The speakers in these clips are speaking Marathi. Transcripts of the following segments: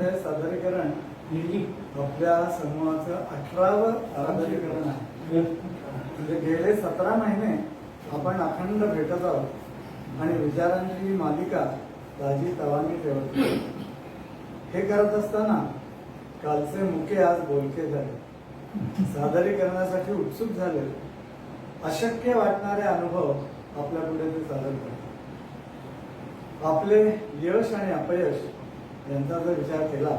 हे सादरीकरण आपल्या समूहाचं अठरावं सादरीकरण आहे. म्हणजे गेले सतरा महिने आपण अखंड भेटत आहोत आणि विचारांची मालिका ताजी तवानी ठेवत हे करत असताना कालचे मुके आज बोलके झाले. सादरीकरणासाठी उत्सुक झाले. अशक्य वाटणारे अनुभव आपल्या पुढे ते सादर करतात. आपले यश आणि अपयश यांचा जर विचार केला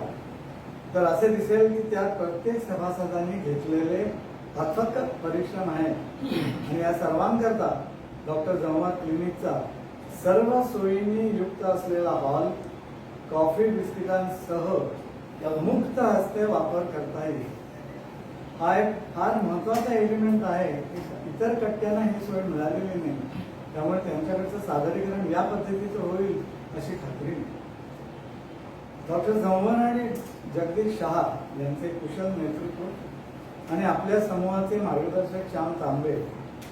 तर असे दिसेल की त्यात प्रत्येक सभासदांनी घेतलेले अथक परिश्रम आहे आणि या सर्वांकरता डॉक्टर जमात क्लिनिकचा सर्व सोयींनी युक्त असलेला हॉल कॉफी बिस्किटांसह मुक्त हस्ते वापर करता येईल. हा एक फार महत्त्वाचा एलिमेंट आहे की इतर कट्ट्यांना ही सोय मिळालेली नाही. त्यामुळे त्यांच्याकडचं सादरीकरण या पद्धतीचं होईल अशी खात्री नाही. डॉक्टर झंवर आणि जगदीश शहा यांचे कुशल नेतृत्व आणि आपल्या समूहाचे मार्गदर्शक श्याम तांबे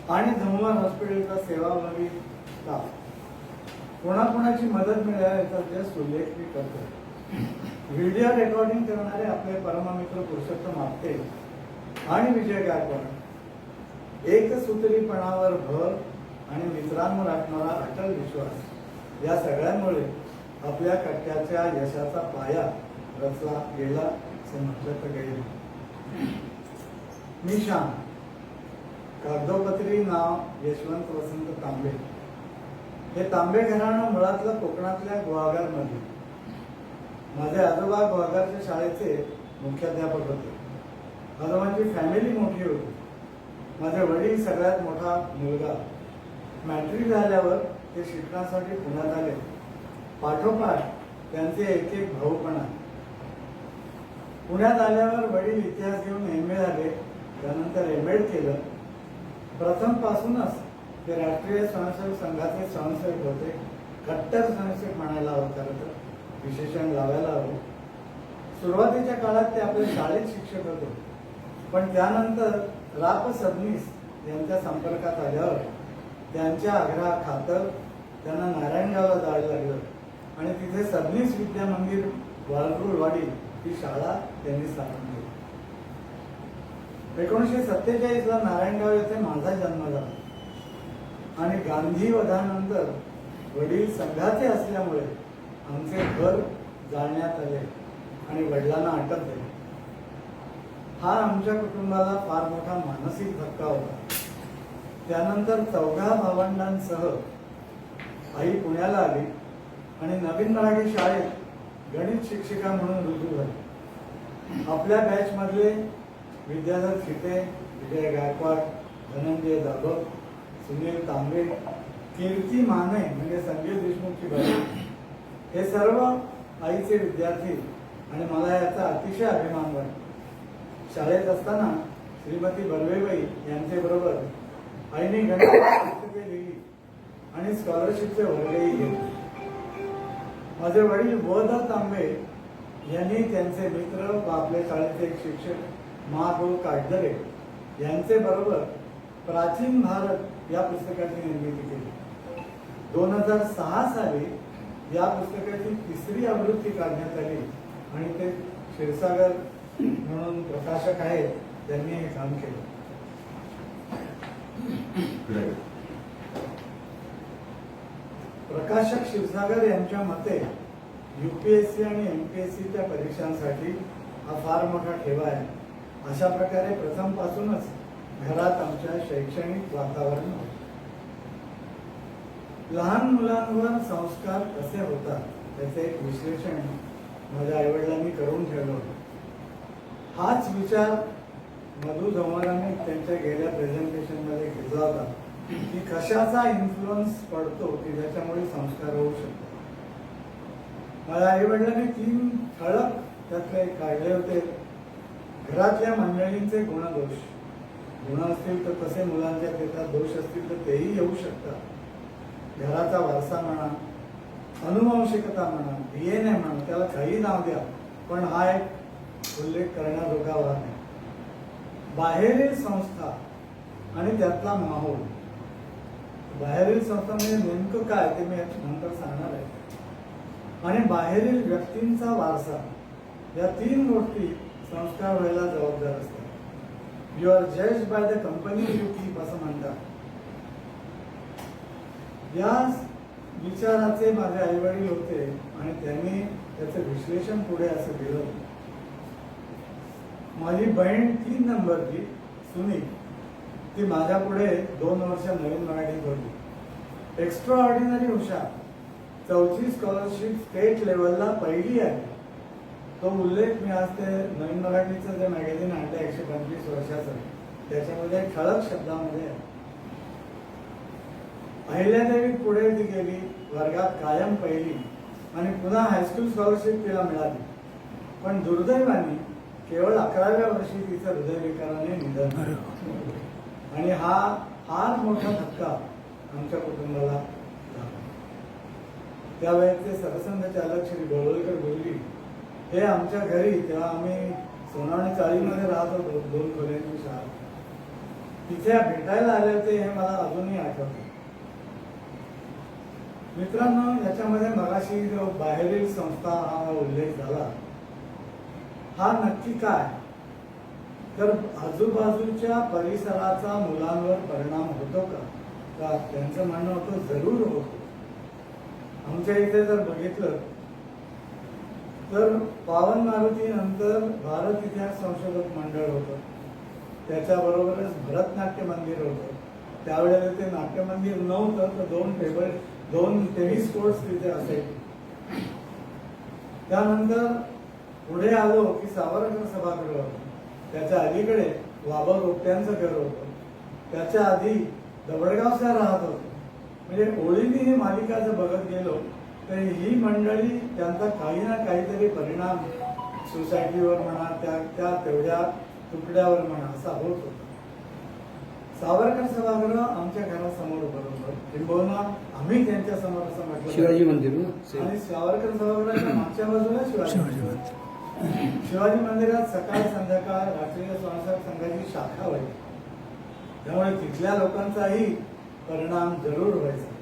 आणि झंवन हॉस्पिटलचा सेवाभावी स्टाफ कोणाकोणाची मदत मिळाली याचा जस्ट उल्लेख मी करतो व्हिडिओ रेकॉर्डिंग करणारे आपले परममित्र पुरुषोत्तम आपटे आणि विजय गायकवाड. एकसूत्रीपणावर भर आणि मित्रांवर असणारा अटल विश्वास. या सगळ्यांमुळे आपल्या कट्ट्याच्या यशाचा पाया रचला गेला असं म्हटलं तर गेलं मी श्याम कागदोपत्री नाव यशवंत वसंत तांबे. हे तांबे घराणं मुळातलं कोकणातल्या गुहागरमध्ये माझे आजोबा गुहागरच्या शाळेचे मुख्याध्यापक होते. आजोबांची फॅमिली मोठी होती. माझे वडील सगळ्यात मोठा मुलगा. मॅट्रिक झाल्यावर ते शिक्षणासाठी पुण्यात आले. पाठोपाठ त्यांचे एक एक भाऊ पण पुण्यात आल्यावर वडील इतिहास घेऊन एम ए झाले त्यानंतर एम एड केलं. प्रथम पासूनच ते राष्ट्रीय स्वयंसेवक संघाचे स्वयंसेवक होते. कट्टर स्वयंसेवक म्हणायला हवं खरं तर विशेषण लावायला हवं. सुरुवातीच्या काळात ते आपले शाळेत शिक्षक होते. पण त्यानंतर राप सबनीस यांच्या संपर्कात आल्यावर त्यांच्या आग्रहा खातर त्यांना नारायणगावला जायला लागलं. आणि तिथे सबनीस विद्या मंदिर वालरुळवाडी ही शाळा त्यांनी स्थापन केली. एकोणीसशे सत्तेचाळीस ला नारायणगाव येथे माझा जन्म झाला. आणि गांधी वधानंतर वडील संघाचे असल्यामुळे आमचे घर जाळण्यात आले आणि वडिलांना अटक झाली. हा आमच्या कुटुंबाला फार मोठा मानसिक धक्का होता. त्यानंतर चौघा भावंडांसह आई पुण्याला आली. आणि नवीन मराठी शाळेत गणित शिक्षिका म्हणून रुजू झाली. आपल्या बॅच मधले विद्याधर खिटे विजय गायकवाड धनंजय जाधव सुनील तांबे कीर्ती माने म्हणजे संजय देशमुखची बाई हे सर्व आईचे विद्यार्थी आणि मला याचा अतिशय अभिमान वाटतो. शाळेत असताना श्रीमती बर्वेबाई यांचे बरोबर आईने गणित पुस्तके लिहिली आणि स्कॉलरशिपचे वर्गही घेतले. माझे वडील बोध तांबे यांनी त्यांचे मित्र व आपल्या शाळेचे एक शिक्षक महागो काटदरे यांचे बरोबर प्राचीन भारत या पुस्तकाची निर्मिती केली. दोन हजार सहा साली या पुस्तकाची तिसरी आवृत्ती काढण्यात आली आणि ते क्षीरसागर म्हणून प्रकाशक आहेत त्यांनी हे काम केलं. प्रकाशक क्षीरसागर यांच्या मते युपीएससी आणि एमपीएससीच्या परीक्षांसाठी हा फार मोठा ठेवा आहे. अशा प्रकारे प्रथमपासूनच घरात आमच्या शैक्षणिक वातावरण होते. लहान मुलांवर संस्कार कसे होतात त्याचे एक विश्लेषण माझ्या आईवडिलांनी करून ठेवलं होतं. हाच विचार मधु जमानाने त्यांच्या गेल्या प्रेझेंटेशनमध्ये घेतला होता. की कशाचा इन्फ्लुअन्स पडतो की ज्याच्यामुळे संस्कार होऊ शकतात. मला आई वडिलांनी तीन ठळक त्यातले काढले होते. घरातल्या मंडळींचे गुणदोष. गुण असतील तर तसे मुलांच्या देतात दोष असतील तर तेही येऊ शकतात. घराचा वारसा म्हणा अनुवंशिकता म्हणा डीएनए म्हणा त्याला काही नाव द्या पण हा एक उल्लेख करण्याजोगा भाग आहे. बाहेरील संस्था आणि त्यातला माहोल बाहेरील संस्था म्हणजे नेमकं काय ते मी नंतर सांगणार आहे. आणि बाहेरील व्यक्तींचा वारसा या तीन गोष्टी संस्कार व्हायला जबाबदार असतात. यू आर जज by the company you keep असं म्हणतात. या विचाराचे माझे आई वडील होते आणि त्यांनी त्याचं विश्लेषण पुढे असं केलं. माझी बहीण तीन नंबरची सुनील. ती माझ्या पुढे दोन वर्ष नवीन मराठीत होती एक्स्ट्रा ऑर्डिनरी हुशार. चौथी स्कॉलरशिप स्टेट लेवलला पहिली आहे. तो उल्लेख मी आज ते नवीन मराठीचं जे मॅगझिन आणलं एकशे पंचवीस वर्षाचं त्याच्यामध्ये ठळक शब्दामध्ये आहे. अहिल्यादेवी पुढे ती गेली वर्गात कायम पहिली. आणि पुन्हा हायस्कूल स्कॉलरशिप तिला मिळाली. पण दुर्दैवाने केवळ अकराव्या वर्षी तिचं हृदयविकाराने निधन झालं. आणि हा फार मोठा धक्का आमच्या कुटुंबाला झाला. त्यावेळेचे सरसंघचालक श्री गोळवलकर बोलली हे आमच्या घरी तेव्हा आम्ही सोनावणे चाळीमध्ये राहत होतो दोन खोल्यांची शाळा. तिथे भेटायला आले होते हे मला अजूनही आठवते. मित्रांनो याच्यामध्ये मगाशी जो बाहेरील संस्था हा उल्लेख झाला हा नक्की काय? तर आजूबाजूच्या परिसराचा मुलांवर परिणाम होतो का? त्यांचं म्हणणं होतं जरूर होतो. आमच्या इथे जर बघितलं तर पावन मारुती नंतर भारत इतिहास संशोधक मंडळ होतं. त्याच्याबरोबरच भरतनाट्य मंदिर होतं. त्यावेळेला ते नाट्य मंदिर नव्हतं तर दोन टेबल दोन टेनिस कोर्ट्स तिथे असायचे. त्यानंतर पुढे आलो की सावरकर सभागृह होतं. त्याच्या अलीकडे वाबा रोपट्यांचं घर होतं. त्याच्या आधी दबडगाव सर राहत होते. म्हणजे ओळीने ही मालिका जर बघत गेलो तर ही मंडळी त्यांचा काही ना काहीतरी परिणाम सोसायटीवर म्हणा त्या त्या तेवढ्या तुकड्यावर म्हणा असा होत होता. सावरकर सभागृह आमच्या घरासमोर बरोबर किंबहुना आम्ही त्यांच्यासमोर असं म्हटलं शिवाजी मंदिर आणि सावरकर सभागृहाच्या मागच्या बाजूला शिवाजी मंदिर. शिवाजी मंदिरात सकाळ संध्याकाळ राष्ट्रीय स्वयंसेवक संघाची शाखा व्हायची. त्यामुळे तिथल्या लोकांचाही परिणाम जरूर व्हायचा.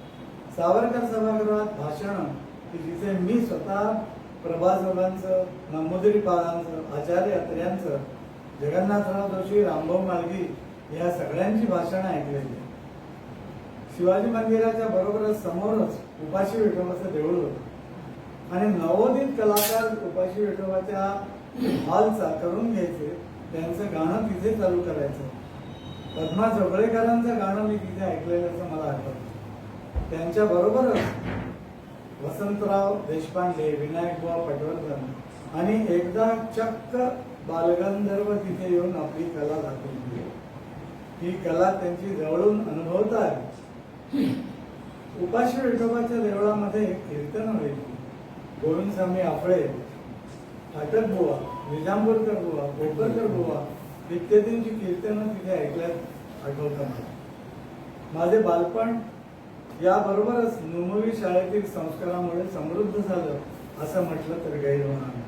सावरकर सभागृहात भाषण की जिथे मी स्वतः प्रभासोबांचं नमोदरी पालांचं आचार्य अत्र्यांचं जगन्नाथराव जोशी रामभाऊ मालगी या सगळ्यांची भाषणं ऐकलेली शिवाजी मंदिराच्या बरोबरच समोरच उपाशी विठोबाचं देऊळ होतं. आणि नवोदित कलाकार उपाशी विठोबाच्या हॉलचा करून घ्यायचे त्यांचं गाणं तिथे चालू करायचं. पद्मा जोगळेकरांचं गाणं मी तिथे ऐकलेलं असं मला आठवतं. त्यांच्या बरोबरच वसंतराव देशपांडे विनायक बुवा पटवर्धन आणि एकदा चक्क बालगंधर्व तिथे येऊन आपली कला दाखवून दिली. ही कला त्यांची जवळून अनुभवत आहे उपाशी विठोबाच्या देवळामध्ये कीर्तन व्हायची गोविंद स्वामी फाटक बुवा निजामपूरकर बुवा कोपरकर बुवा इत्यादींची कीर्तनं तिथे ऐकल्यात आठवतं मला माझे बालपण याबरोबरच नुमवी शाळेतील संस्कारामुळे समृद्ध झालं असं म्हटलं तर गैर नाही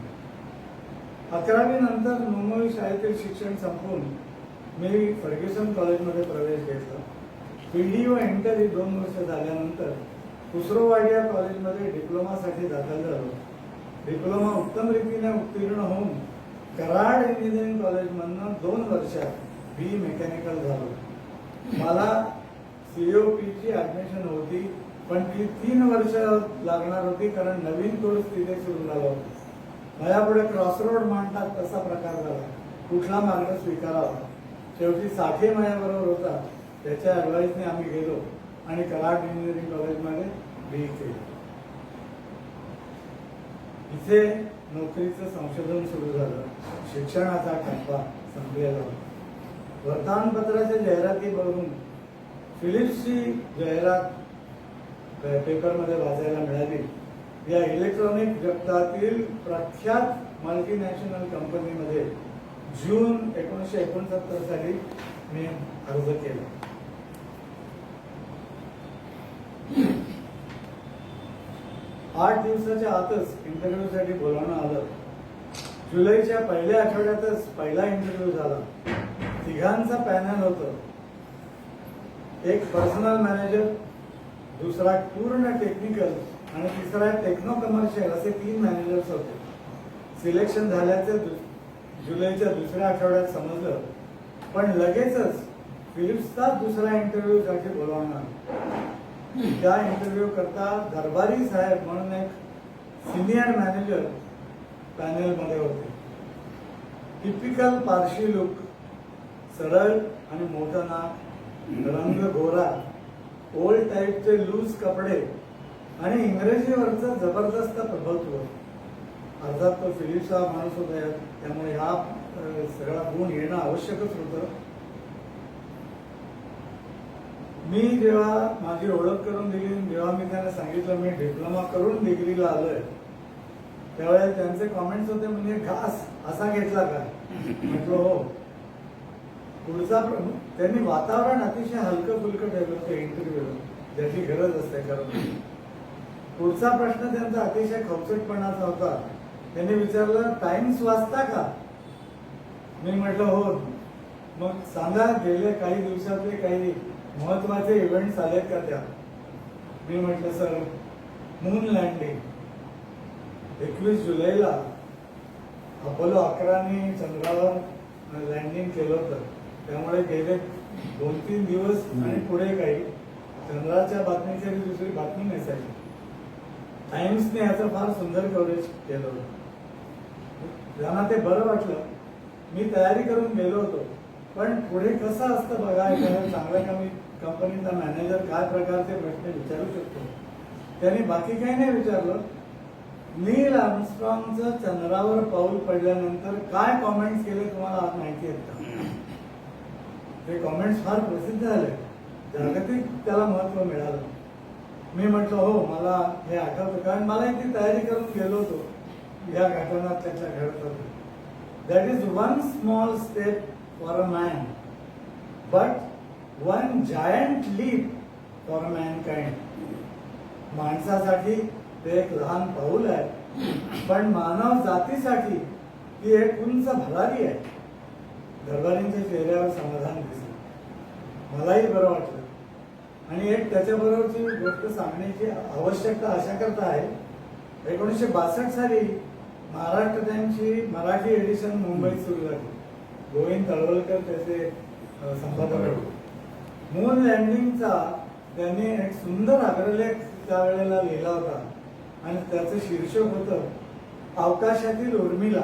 अकरावी नंतर नुमवी शाळेतील शिक्षण संपवून मी फर्ग्युसन कॉलेजमध्ये प्रवेश घेतला. पीडी व इंटर ही दोन वर्ष झाल्यानंतर कुसरोवाडिया कॉलेजमध्ये डिप्लोमासाठी दाखल झालो. डिप्लोमा उत्तम रीतीने उत्तीर्ण होऊन कराड इंजिनिअरिंग कॉलेजमधनं दोन वर्षात बी मेकॅनिकल झालो. मला सीओपीची ॲडमिशन होती पण ती तीन वर्ष लागणार होती कारण नवीन कोर्स तिथे सुरू झाला होता. माझ्यापुढे क्रॉसरोड मांडतात तसा प्रकार झाला. कुठला मार्ग स्वीकारावा? शेवटी साठे माझ्याबरोबर होता. त्याच्या ॲडवाईसने आम्ही गेलो आणि कराड इंजिनिअरिंग कॉलेजमध्ये बी इथे नोकरीचं संशोधन सुरू झालं. शिक्षणाचा टप्पा संपलेला. होता वर्तमानपत्राच्या जाहिराती बघून फिलिप्सची जाहिरात पेपरमध्ये वाचायला मिळाली. या इलेक्ट्रॉनिक जगतातील प्रख्यात मल्टीनॅशनल कंपनीमध्ये जून एकोणीसशे एकोणसत्तर साली मी अर्ज केला. आठ दिवसाच्या आतच इंटरव्ह्यूसाठी बोलावणं आलं. जुलैच्या पहिल्या आठवड्यातच पहिला इंटरव्ह्यू झाला. तिघांचा पॅनल होतं. एक पर्सनल मॅनेजर दुसरा पूर्ण टेक्निकल आणि तिसरा टेक्नो कमर्शियल असे तीन मॅनेजर्स होते. सिलेक्शन झाल्याचं जुलैच्या दुसऱ्या आठवड्यात समजलं. पण लगेचच फिलिप्सचा दुसरा इंटरव्ह्यू साठी बोलावणार त्या इंटरव्ह्यू करता दरबारी साहेब म्हणून एक सिनियर मॅनेजर पॅनेलमध्ये होते. टिपिकल पारशी लुक सरळ आणि मोठं नाक रंग गोरा ओल्ड टाईपचे लूज कपडे आणि इंग्रजीवरचं जबरदस्त प्रभुत्व. अर्थात तो फिलिप्सचा माणूस होता त्यामुळे हा सगळा गुण येणं आवश्यकच होतं. मी जेव्हा माझी ओळख करून दिली जेव्हा मी त्यांना सांगितलं मी डिप्लोमा करून डिग्रीला आलोय त्यावेळेला त्यांचे कॉमेंट्स होते म्हणजे घास असा घेतला का? म्हटलं हो. पुढचा त्यांनी वातावरण अतिशय हलकं फुलकं ठेवलं होतं इंटरव्ह्यू ज्याची गरज असते कारण पुढचा प्रश्न त्यांचा अतिशय खवचटपणाचा होता. त्यांनी विचारलं टाइम्स वाचता का? मी म्हटलं हो. मग सांगा गेले काही दिवसातले काही महत्त्वाचे इव्हेंट्स आलेत का त्या? मी म्हटलं सर मून लँडिंग एकवीस जुलैला अपोलो अकराने चंद्रावर लँडिंग केलं होतं. त्यामुळे गेले दोन तीन दिवस आणि पुढे काही. चंद्राच्या बातमीची दुसरी बातमी नसायची. टाइम्सने याचं फार सुंदर कव्हरेज केलं होतं. त्यांना ते बरं वाटलं. मी तयारी करून गेलो होतो. पण पुढे कसं असतं बघा एखाद्या चांगल्या कमी कंपनीचा मॅनेजर काय प्रकारचे प्रश्न विचारू शकतो? त्यांनी बाकी काही नाही विचारलं. नील आर्मस्ट्रॉंगचं चंद्रावर पाऊल पडल्यानंतर काय कॉमेंट्स केले तुम्हाला आज माहिती आहेत का? ते कॉमेंट्स फार प्रसिद्ध झाले. जागतिक त्याला महत्त्व मिळालं. मी म्हटलं हो मला हे आठवतं. कारण मला ती तयारी करून गेलो होतो. या घटना त्याच्या घडत होत्या that is one small step for a man but one giant leap for mankind man माणसासाठी ते एक लहान पाऊल आहे. पण मानव जातीसाठी ती एक उंच भरारी आहे. दरबारींच्या चेहऱ्यावर समाधान दिसलं. मलाही बरं वाटलं. आणि एक त्याच्याबरोबरची गोष्ट सांगण्याची आवश्यकता अशा करता आहे. एकोणीसशे बासष्ट साली महाराष्ट्र त्यांची मराठी एडिशन मुंबईत सुरू झाली. गोविंद तळवलकर त्याचे संपादक होते. मून लँडिंगचा त्याने एक सुंदर अग्रलेख त्यावेळेला लिहिला होता. आणि त्याचं शीर्षक होतं अवकाशातील उर्मिला.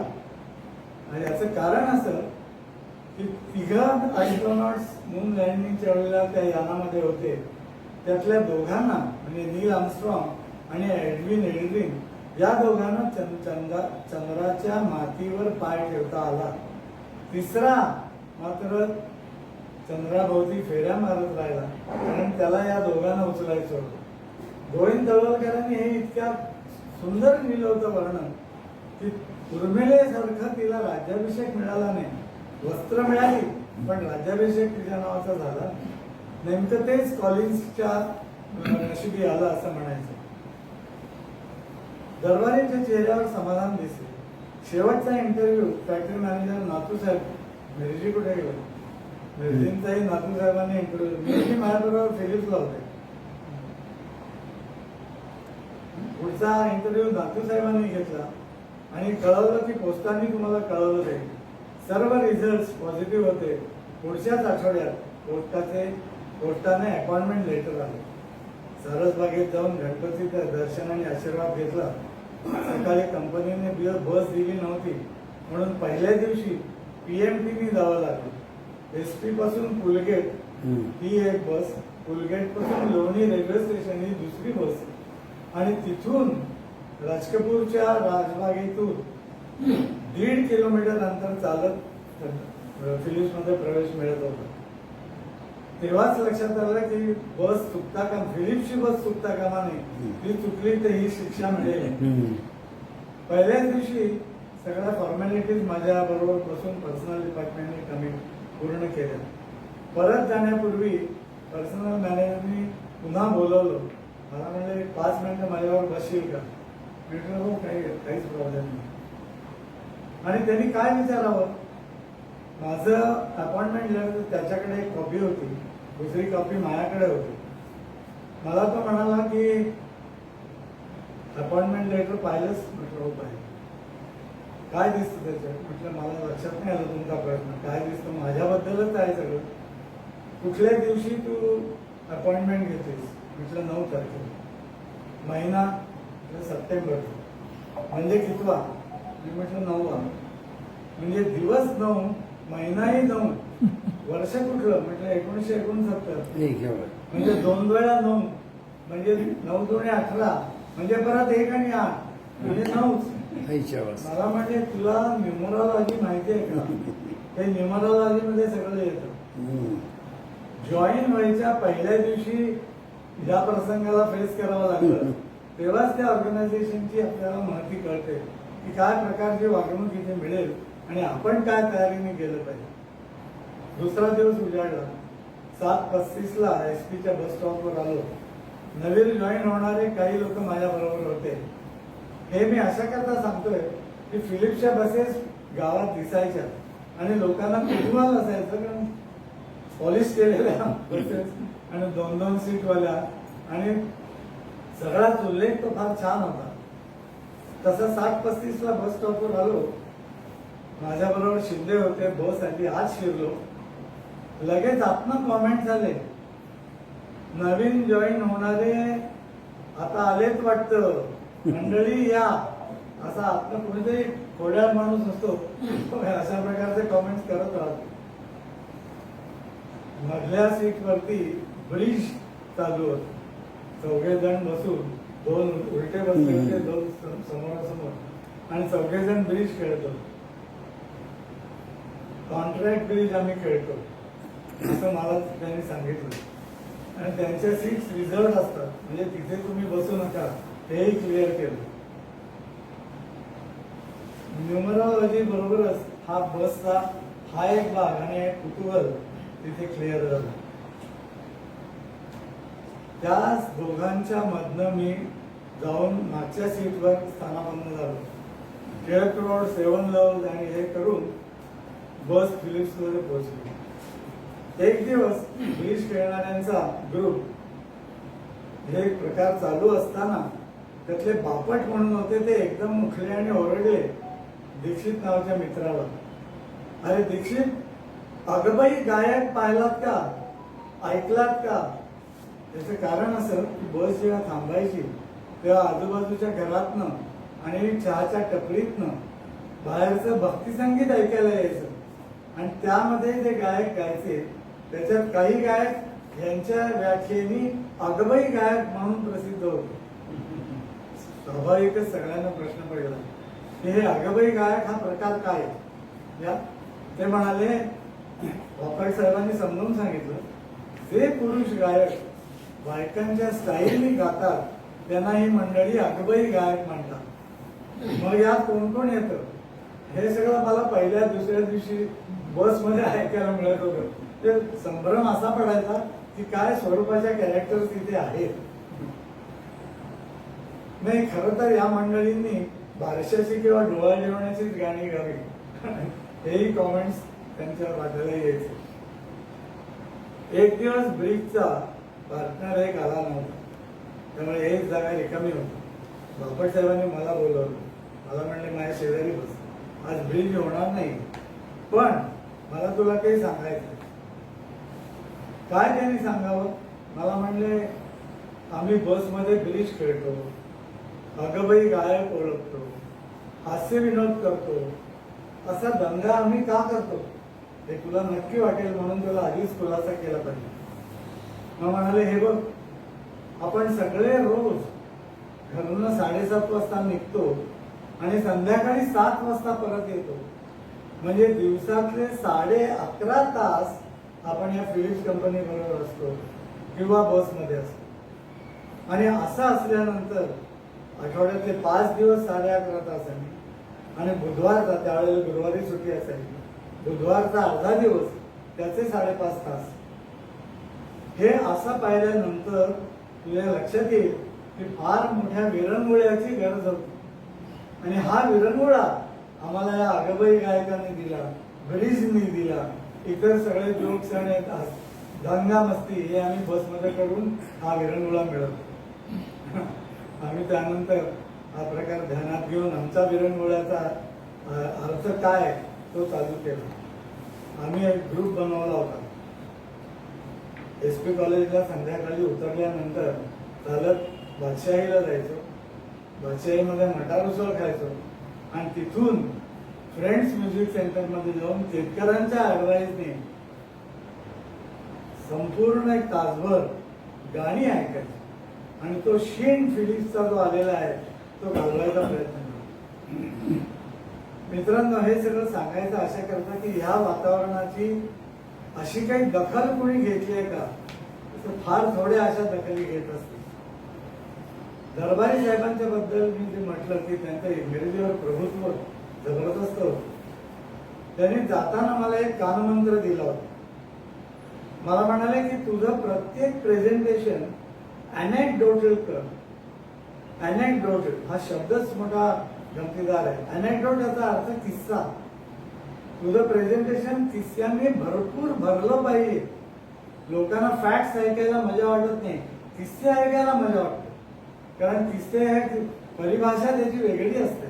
आणि याचं कारण असं की तिघा ॲस्ट्रॉनॉट्स मून लँडिंगच्या वेळेला त्या यानामध्ये होते. त्यातल्या दोघांना म्हणजे नील आमस्ट्रॉंग आणि एडविन एल्ड्रिन या दोघांना चंद चंद्रा चंद्राच्या मातीवर पाय ठेवता आला. तिसरा मात्र चंद्राभोवती फेऱ्या मारत राहिला. कारण त्याला या दोघांना उचलायचं होतं. गोविंद तळवलकरांनी हे इतक्या सुंदर लिहिलं होतं वर्णन की उर्मिलेसारखं तिला राज्याभिषेक मिळाला नाही. वस्त्र मिळाली पण राज्याभिषेक तिच्या नावाचा झाला नेमकं तेच कॉलिन्सच्या नशिबी आलं असं म्हणायचं. दरबारीच्या चेहऱ्यावर समाधान दिसले. शेवटचा इंटरव्ह्यू फॅक्टरी मॅनेजर नातू साहेब मिरजी कुठे गेलो. मिरजींचाही नातू साहेबांनी इंटरव्ह्यू मिरजी माझ्याबरोबर फिलिप्सला होते. पुढचा इंटरव्ह्यू नातू साहेबांनी घेतला. आणि कळवलं की पोस्टाने तुम्हाला कळवलं जाईल. सर्व रिझल्ट पॉझिटिव्ह होते. पुढच्याच आठवड्यात पोस्टाचे पोस्टाने अपॉइंटमेंट लेटर आले. सरसबागेत जाऊन गणपतीचं दर्शन आणि आशीर्वाद घेतला. सकाळी कंपनीने बिल बस दिली नव्हती. म्हणून पहिल्या दिवशी पीएमटीने जावं लागलं. एस टी पासून पुलगेट ही एक बस. पुलगेटपासून लोणी रेल्वे स्टेशन ही दुसरी बस. आणि तिथून राजकपूरच्या राजबागेतून दीड किलोमीटर अंतर चालत फिलिप्समध्ये प्रवेश मिळत होता. तेव्हाच लक्षात आलं की बस चुकता का फिलिप्सची बस चुकता कामा नाही ती चुकली तर ही शिक्षा मिळेल. पहिल्याच दिवशी सगळ्या फॉर्मॅलिटीज माझ्या बरोबर बसून पर्सनल डिपार्टमेंटने कमी पूर्ण केल्या परत जाण्यापूर्वी पर्सनल मॅनेजरनी पुन्हा बोलवलं. मला म्हणजे पाच मिनिटं माझ्यावर बसशील का? म्हटलं हो काही काहीच प्रॉब्लेम नाही. आणि त्यांनी काय विचारावं? माझं अपॉइंटमेंट लेटर त्याच्याकडे एक कॉपी होती. दुसरी कॉपी माझ्याकडे होती. मला तो म्हणाला की अपॉइंटमेंट लेटर पाहिलंच म्हटलं हो पाहिजे काय दिसतं त्याच्यात? म्हटलं मला लक्षात नाही आलं तुमचा प्रश्न. काय दिसतं? माझ्याबद्दलच आहे सगळं. कुठल्या दिवशी तू अपॉइंटमेंट घेतेस म्हटलं नऊ तारखेला. महिना सप्टेंबर. म्हणजे कितवा? मी म्हटलं नववा. म्हणजे दिवस नऊ महिनाही नऊ. वर्ष कुठलं? म्हटलं एकोणीसशे एकोणसत्तर. म्हणजे दोन वेळा नऊ. म्हणजे नऊ दोन्ही अठरा. म्हणजे परत एक आणि आठ. म्हणजे नऊच. मला म्हणजे तुला न्युमरॉलॉजी माहिती आहे का? ते न्युमरॉलॉजी मध्ये सगळं येतं. जॉईन व्हायच्या पहिल्या दिवशी ज्या प्रसंगाला फेस करावं लागलं. तेव्हाच त्या ऑर्गनायझेशनची आपल्याला माहिती कळते की काय प्रकारची वागणूक इथे मिळेल आणि आपण काय तयारीने केलं पाहिजे. दुसरा दिवस उजाडला. सात पस्तीस ला एस पीच्या बस स्टॉपवर आलो. नवीन जॉईन होणारे काही लोक माझ्या बरोबर होते. हे मी अशा करता सांगतोय की फिलिप्सच्या बसेस गावात दिसायच्या. आणि लोकांना कुतूहल असायचं कारण पॉलिश केलेल्या बसेस आणि दोन दोन सीटवाल्या आणि सगळाच उल्लेख तो फार छान होता. तसं सात पस्तीस ला बस स्टॉपवर आलो. माझ्याबरोबर शिंदे होते बस आली आज शिरलो. लगेच आपण कॉमेंट झाले. नवीन जॉईन होणारे आता आलेच वाटतं. मंडळी या. असा आत्म कुणीतरी खोड्याळ माणूस असतो. अशा प्रकारचे कॉमेंट्स करत राहतो. मधल्या सीट वरती ब्रिज चालू होत. चौघे जण बसून दोन उलटे बसले होते दोन समोरासमोर. आणि चौघे जण ब्रिज खेळतो कॉन्ट्रॅक्ट ब्रिज आम्ही खेळतो. असं मला त्यांनी सांगितलं. आणि त्यांच्या सीट्स रिझर्व असतात. म्हणजे तिथे तुम्ही बसू नका. हेही क्लिअर केलं. न्युमरॉलॉजी बरोबरच हा बसचा हा एक भाग आणि एक कुतूहल तिथे क्लिअर झालं. त्या दोघांच्या मधनं मी जाऊन मागच्या सीटवर स्थानापन्न झालो. टिळक रोड सेवन लव्ह आणि हे करून बस फिलिप्समध्ये पोहोचली. एक दिवस फिलिप्स खेळणाऱ्यांचा ग्रुप हे प्रकार चालू असताना त्यातले बापट म्हणून होते ते एकदम उठले आणि ओरडले दीक्षित नावाच्या मित्राला. अरे दीक्षित अगबाई गायक पाहिलात का? ऐकलात का? त्याचं कारण असं की बस जेव्हा थांबायची तेव्हा आजूबाजूच्या घरातनं आणि चहाच्या टपरीतनं बाहेरचं भक्तिसंगीत ऐकायला यायचं. आणि त्यामध्ये जे गायक गायचे त्याच्यात काही गायक यांच्या व्याख्येनी अगबाई गायक म्हणून प्रसिद्ध होते. स्वाभाविकच सगळ्यांना प्रश्न पडला. की हे अगबाई गायक हा प्रकार काय? आहे? या? ते म्हणाले बापट साहेबांनी समजून सांगितलं जे पुरुष गायक बायकांच्या स्टाईलनी गातात त्यांना ही मंडळी अगबाई गायक म्हणतात. मग यात कोण कोण येतं? हे सगळं मला पहिल्या दुसऱ्या दिवशी बसमध्ये ऐकायला मिळत होतं. ते संभ्रम असा पडायचा की काय स्वरूपाच्या कॅरेक्टर तिथे आहेत? नाही खरं तर या मंडळींनी बारशाची किंवा डोळा जेवणाचीच गाणी गावी. हेही कॉमेंट्स त्यांच्या वाटायला यायचे. एक दिवस ब्रिजचा पार्टनर एक आला नव्हता. त्यामुळे एक जागा रिकामी होती. बापट साहेबांनी मला बोलवलं. मला म्हणले माझ्या शेजारी बस. आज ब्रिज होणार नाही. पण मला तुला काही सांगायचं काय त्यांनी सांगावं? मला म्हणले आम्ही बसमध्ये ब्रिज खेळतो. अगबाई गायक ओळखतो. हास्य विनोद करतो. असा दंगा आम्ही का करतो? हे तुला नक्की वाटेल म्हणून तुला आधीच खुलासा केला पाहिजे. मग म्हणाले हे बघ आपण सगळे रोज घरून साडेसात वाजता निघतो आणि संध्याकाळी सात वाजता परत येतो. म्हणजे दिवसातले साडे अकरा तास आपण या फिलिप्स कंपनी बरोबर असतो किंवा बसमध्ये असतो. आणि असं असल्यानंतर आठवड्यातले पाच दिवस साडे अकरा तासांनी आणि बुधवारचा त्यावेळेला गुरुवारी सुट्टी असायची बुधवारचा अर्धा दिवस त्याचे साडेपाच तास. हे असं पाहिल्यानंतर तुझ्या लक्षात येईल की फार मोठ्या विरंगुळ्याची गरज होती. आणि हा विरंगुळा आम्हाला या अगबाई गायकाने दिला ब्रिजनी दिला इतर सगळे जोक्स येतात दंगा मस्ती हे आम्ही बसमध्ये करून हा विरंगुळा मिळवतो. आम्ही त्यानंतर हा प्रकार ध्यानात घेऊन आमचा विरंगुळ्याचा अर्थ काय आहे तो चालू केला. आम्ही एक ग्रुप बनवला होता. एस पी कॉलेजला संध्याकाळी उतरल्यानंतर चालत बादशाहीला जायचो. बादशाहीमध्ये मटार उसळ खायचो. आणि तिथून फ्रेंड्स म्युझिक सेंटरमध्ये जाऊन केतकरांच्या ॲडवाईजने संपूर्ण एक तासभर गाणी ऐकायची. आणि तो शेन फिलिप्सचा जो आलेला आहे तो घालवायचा प्रयत्न केला मित्रांनो हे सगळं सांगायचं अशा करता की ह्या वातावरणाची अशी काही दखल कोणी घेतली आहे का तर फार थोड्या अशा दखली घेत असते दरबारी साहेबांच्या बद्दल मी जे म्हटलं की त्यांचं इंग्रजीवर प्रभुत्व जबरदस्त होतं. त्यांनी जाताना मला एक कानमंत्र दिला. होता मला म्हणाले की तुझं प्रत्येक प्रेझेंटेशन अनेक्डोटल कर अनेक्डोटल हा शब्दच मोठा गमतीदार आहे. अनेक्डोट याचा अर्थ किस्सा. तुझं प्रेझेंटेशन किस्स्यांनी भरपूर भरलं पाहिजे. लोकांना फॅक्ट्स ऐकायला मजा वाटत नाही. किस्से ऐकायला मजा वाटते. कारण किस्से हे परिभाषा त्याची वेगळी असते.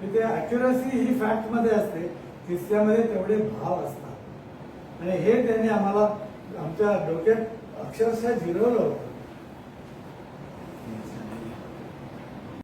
तिथे ते अॅक्युरसी ही फॅक्टमध्ये असते. किस्स्यामध्ये तेवढे भाव असतात. आणि हे त्यांनी आम्हाला आमच्या डोक्यात अक्षरशः जिरवलं होतं.